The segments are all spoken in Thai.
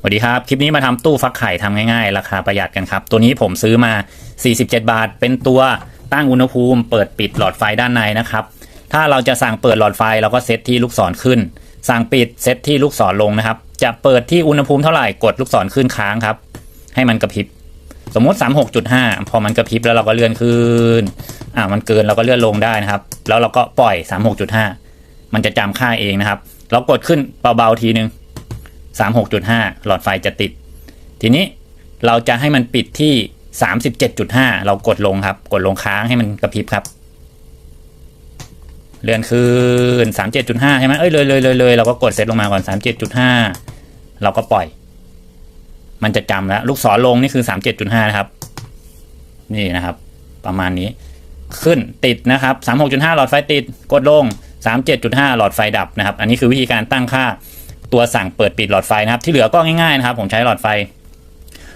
สวัสดีครับ คลิปนี้มาทำตู้ฟักไข่ทำง่ายๆ ราคาประหยัดกันครับ ตัวนี้ผมซื้อมา 47 บาท เป็นตัวตั้งอุณหภูมิ เปิดปิดหลอดไฟด้านในนะครับ ถ้าเราจะสั่งเปิดหลอดไฟเราก็เซตที่ลูกศรขึ้น สั่งปิดเซตที่ลูกศรลงนะครับ จะเปิดที่อุณหภูมิเท่าไหร่กดลูกศรขึ้นค้างครับ ให้มันกระพริบ สมมติ 36.5 พอมันกระพริบแล้วเราก็เลื่อนขึ้น อ่ามันเกินเราก็เลื่อนลงได้นะครับ แล้วเราก็ปล่อย 36.5 มันจะจำค่าเองนะครับ เรากดขึ้นเบาๆทีนึง 36.5 หลอดไฟจะติด ทีนี้เราจะให้มันปิดที่ 37.5 เรากดลงครับ กดลงค้างให้มันกระพริบครับ เลื่อนขึ้น37.5 ใช่ไหมเอ้ยเลยเลยเลยเลยเราก็กดเซตลงมาก่อน 37.5 เราก็ปล่อย มันจะจำแล้ว ลูกศรลงนี่คือ 37.5 นะครับ นี่นะครับ ประมาณนี้ ขึ้นติดนะครับ 36.5 หลอดไฟติด กดลง 37.5 หลอดไฟดับนะครับ อันนี้คือวิธีการตั้งค่า ตัวสั่งเปิดปิดหลอดไฟนะครับ ที่เหลือก็ง่ายๆนะครับ ผมใช้หลอดไฟ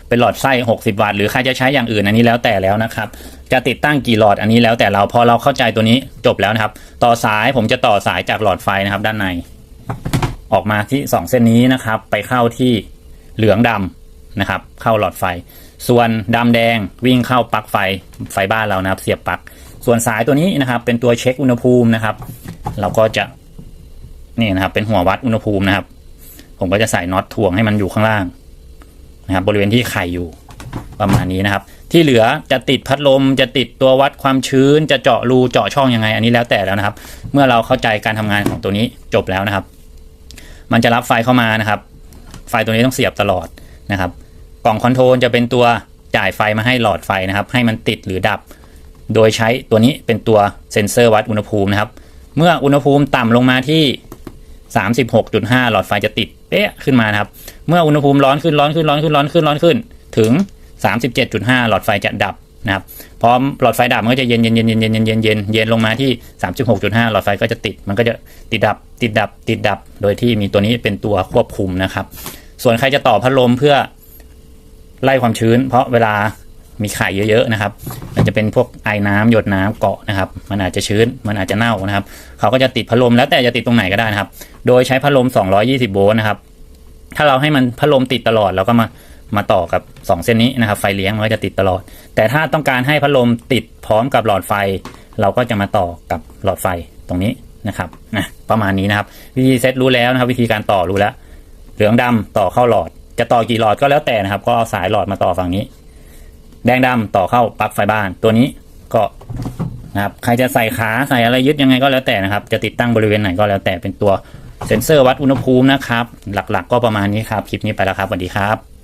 เป็นหลอดไส้ 60 วัตต์หรือใครจะใช้อย่างอื่นอันนี้แล้วแต่แล้วนะครับ จะติดตั้งกี่หลอดอันนี้แล้วแต่เราพอเราเข้าใจตัวนี้จบแล้วนะครับ ต่อสายผมจะต่อสายจากหลอดไฟนะครับ ด้านใน ออกมาที่ 2 เส้นนี้นะครับ ไปเข้าที่เหลืองดำนะครับ เข้าหลอดไฟ ส่วนดำแดงวิ่งเข้าปลั๊กไฟไฟบ้านเรานะครับ เสียบปลั๊กส่วนสายตัวนี้นะครับ เป็นตัวเช็คอุณหภูมินะครับ เราก็จะนี่นะครับเป็นหัววัดอุณหภูมินะครับ ผมก็จะใส่น็อตถ่วงให้มันอยู่ข้างล่างนะครับบริเวณที่ไข่อยู่ประมาณนี้นะครับ ที่เหลือจะติดพัดลมจะติดตัววัดความชื้น จะเจาะรูเจาะช่องยังไง อันนี้แล้วแต่แล้วนะครับ เมื่อเราเข้าใจการทำงานของตัวนี้จบแล้วนะครับ มันจะรับไฟเข้ามานะครับ ไฟตัวนี้ต้องเสียบตลอดนะครับ กล่องคอนโทรลจะเป็นตัวจ่ายไฟมาให้หลอดไฟนะครับ ให้มันติดหรือดับ โดยใช้ตัวนี้เป็นตัวเซ็นเซอร์วัดอุณหภูมินะครับ เมื่ออุณหภูมิต่ำลงมาที่ 36.5 หลอดไฟจะติดเป๊ะขึ้นมานะครับ เมื่ออุณหภูมิร้อนขึ้นร้อนขึ้นร้อนขึ้นร้อนขึ้นร้อนขึ้นถึง 37.5 หลอดไฟจะดับนะครับพอหลอดไฟดับมันก็จะเย็นเย็นเย็นเย็นเย็นเย็นเย็นเย็นเย็นลงมาที่ 36.5 หลอดไฟก็จะติด มันก็จะติดดับติดดับติดดับ โดยที่มีตัวนี้เป็นตัวควบคุมนะครับ ส่วนใครจะต่อพัดลมเพื่อไล่ความชื้น เพราะเวลามีไข่เยอะๆนะครับ มันจะเป็นพวกไอ้น้ำหยดน้ำเกาะนะครับ มันอาจจะชื้นมันอาจจะเน่านะครับ เขาก็จะติดพัดลมแล้วแต่จะติดตรงไหนก็ได้นะครับ โดยใช้พัดลม 220 โวลต์นะครับ ถ้าเราให้มันพัดลมติดตลอดเราก็มามาต่อกับ 2 เส้นนี้นะครับ ไฟเลี้ยงมันก็จะติดตลอด แต่ถ้าต้องการให้พัดลมติดพร้อมกับหลอดไฟ เราก็จะมาต่อกับหลอดไฟตรงนี้นะครับนะประมาณนี้นะครับ วิธีเซตรู้แล้วนะครับ วิธีการต่อรู้แล้ว เหลืองดำต่อเข้าหลอด จะต่อกี่หลอดก็แล้วแต่นะครับ ก็เอาสายหลอดมาต่อฝั่งนี้ แดงดำต่อเข้าปลั๊กไฟบ้านตัวนี้ก็นะครับใครจะใส่ขาใส่อะไรยึดยังไงก็แล้วแต่นะครับ จะติดตั้งบริเวณไหนก็แล้วแต่เป็นตัวเซ็นเซอร์วัดอุณหภูมินะครับ หลักๆก็ประมาณนี้ครับ คลิปนี้ไปแล้วครับสวัสดีครับ